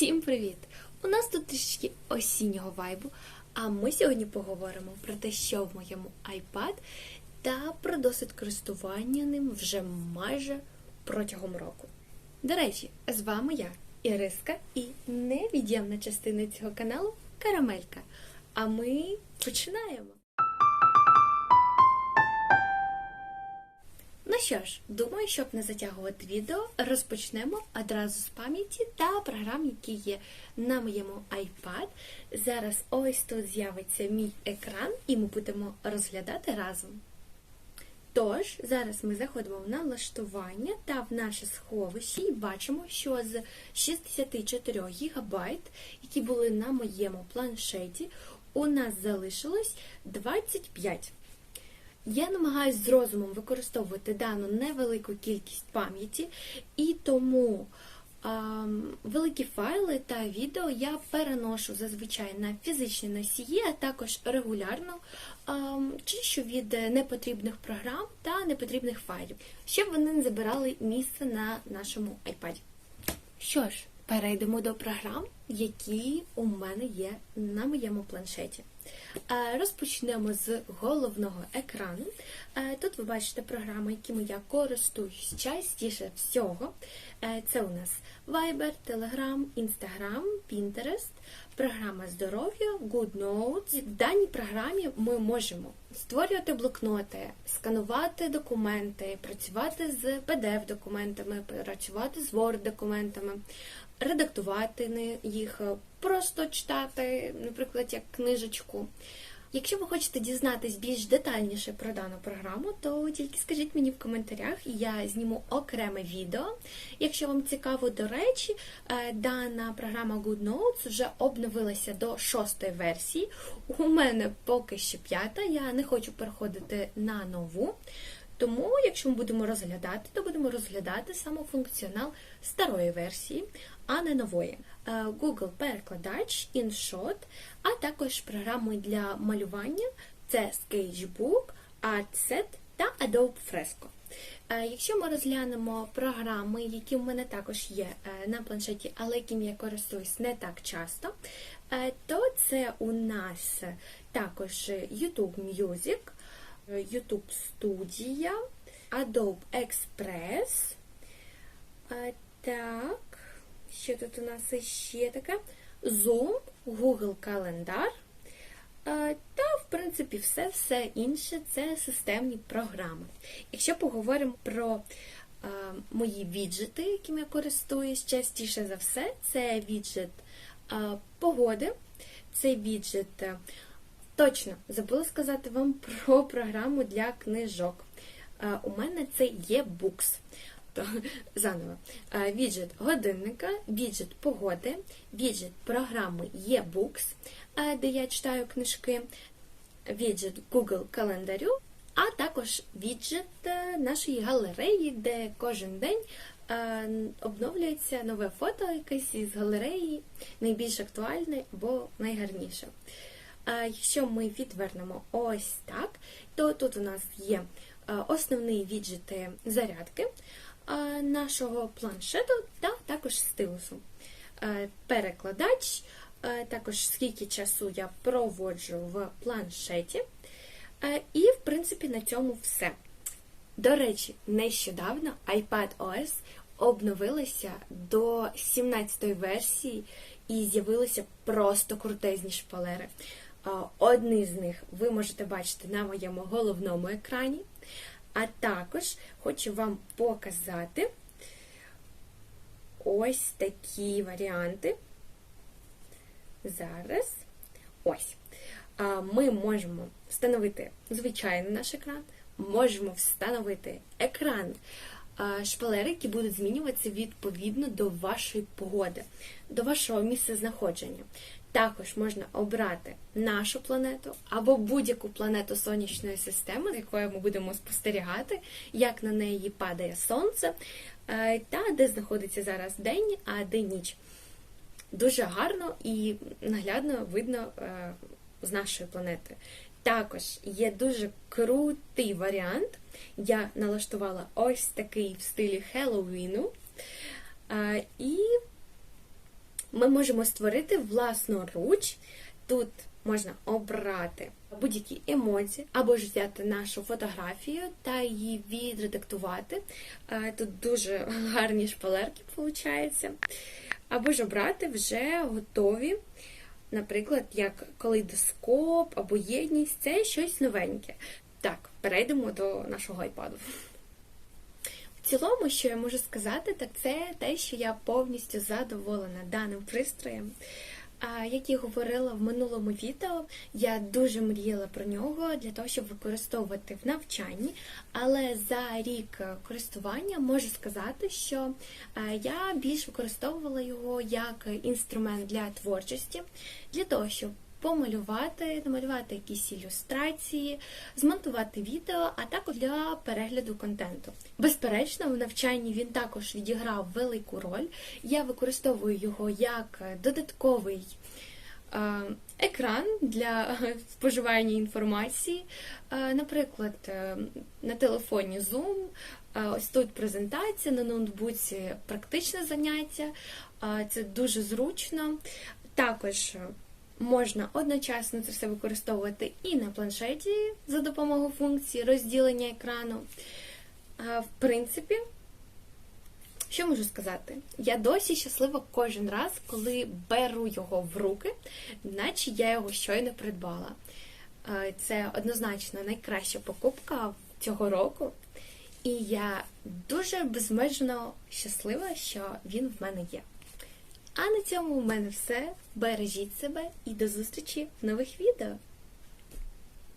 Всім привіт! У нас тут трішки осіннього вайбу, а ми сьогодні поговоримо про те, що в моєму iPad, та про досвід користування ним вже майже протягом року. До речі, з вами я, Іриска, і невід'ємна частина цього каналу Карамелька. А ми починаємо! Що ж, думаю, щоб не затягувати відео, розпочнемо одразу з пам'яті та програм, які є на моєму iPad. Зараз ось тут з'явиться мій екран, і ми будемо розглядати разом. Тож, зараз ми заходимо в налаштування та в наше сховище і бачимо, що з 64 ГБ, які були на моєму планшеті, у нас залишилось 25. Я намагаюся з розумом використовувати дану невелику кількість пам'яті, і тому а, великі файли та відео я переношу зазвичай на фізичні носії, а також регулярно а, чищу від непотрібних програм та непотрібних файлів, щоб вони не забирали місце на нашому iPad. Що ж, перейдемо до програм, які у мене є на моєму планшеті. Е, Розпочнемо з головного екрану. Е, Тут ви бачите програми, якими я користуюсь частіше всього. Е, Це у нас Viber, Telegram, Instagram, Pinterest, програма здоров'я, GoodNotes. В даній програмі ми можемо створювати блокноти, сканувати документи, працювати з PDF-документами, працювати з Word-документами, редактувати їх, просто читати, наприклад, як книжечку. Якщо ви хочете дізнатись більш детальніше про дану програму, то тільки скажіть мені в коментарях, і я зніму окреме відео. Якщо вам цікаво, до речі, е, дана програма GoodNotes вже обновилася до шостої версії. У мене поки що п'ята, я не хочу переходити на нову. Тому, якщо ми будемо розглядати, то будемо розглядати саме функціонал старої версії, а не нової. Е, Google перекладач, InShot, а також програми для малювання це Sketchbook, ArtSet та Adobe Fresco. Е, Якщо ми розглянемо програми, які в мене також є е, на планшеті, але якими я користуюсь не так часто, то це у нас також YouTube Music, YouTube Studio, Adobe Express. Так, що тут у нас ще таке? Zoom, Google Календар. Та, в принципі, все все інше це системні програми. Якщо поговоримо про а, мої віджити, якими я користуюсь, частіше за все, це віджит а, погоди, це віджит. Точно, забула сказати вам про програму для книжок. А, у мене це є Books. То, заново. Віджит годинника, віджит погоди, віджит програми e-books, де я читаю книжки, віджит Google календарю, а також віджит нашої галереї, де кожен день обновлюється нове фото якесь із галереї, найбільш актуальне або найгарніше. Якщо ми відвернемо ось так, то тут у нас є основні віджити зарядки нашого планшету та також стилусу. Перекладач, також скільки часу я проводжу в планшеті. І, в принципі, на цьому все. До речі, нещодавно iPad OS обновилася до 17-ї версії і з'явилися просто крутезні шпалери. Одні з них ви можете бачити на моєму головному екрані. А також хочу вам показати ось такі варіанти. Зараз ось. Ми можемо встановити звичайний наш екран, можемо встановити екран шпалери, які будуть змінюватися відповідно до вашої погоди, до вашого місця знаходження. Також можна обрати нашу планету або будь-яку планету сонячної системи, з якою ми будемо спостерігати, як на неї падає сонце, та де знаходиться зараз день, а де ніч. Дуже гарно і наглядно видно з нашої планети. Також є дуже крутий варіант. Я налаштувала ось такий в стилі Хеллоуіну. І ми можемо створити власноруч. Тут можна обрати будь-які емоції, або ж взяти нашу фотографію та її відредактувати. Е, Тут дуже гарні шпалерки виходить. Або ж обрати вже готові, наприклад, як калейдоскоп або єдність це щось новеньке. Так, перейдемо до нашого айпаду. Цілому, що я можу сказати, так це те, що я повністю задоволена даним пристроєм. Як я говорила в минулому відео, я дуже мріяла про нього для того, щоб використовувати в навчанні. Але за рік користування можу сказати, що я більш використовувала його як інструмент для творчості, для того, щоб помалювати, намалювати якісь ілюстрації, змонтувати відео, а також для перегляду контенту. Безперечно, в навчанні він також відіграв велику роль. Я використовую його як додатковий е, екран для споживання інформації. Е, Наприклад, е, на телефоні Zoom, ось тут презентація, на ноутбуці практичне заняття. Це дуже зручно. Також можна одночасно це все використовувати і на планшеті за допомогою функції розділення екрану. В принципі, що можу сказати? Я досі щаслива кожен раз, коли беру його в руки, наче я його щойно придбала. Це однозначно найкраща покупка цього року. І я дуже безмежно щаслива, що він в мене є. А на цьому у мене все. Бережіть себе і до зустрічі в нових відео!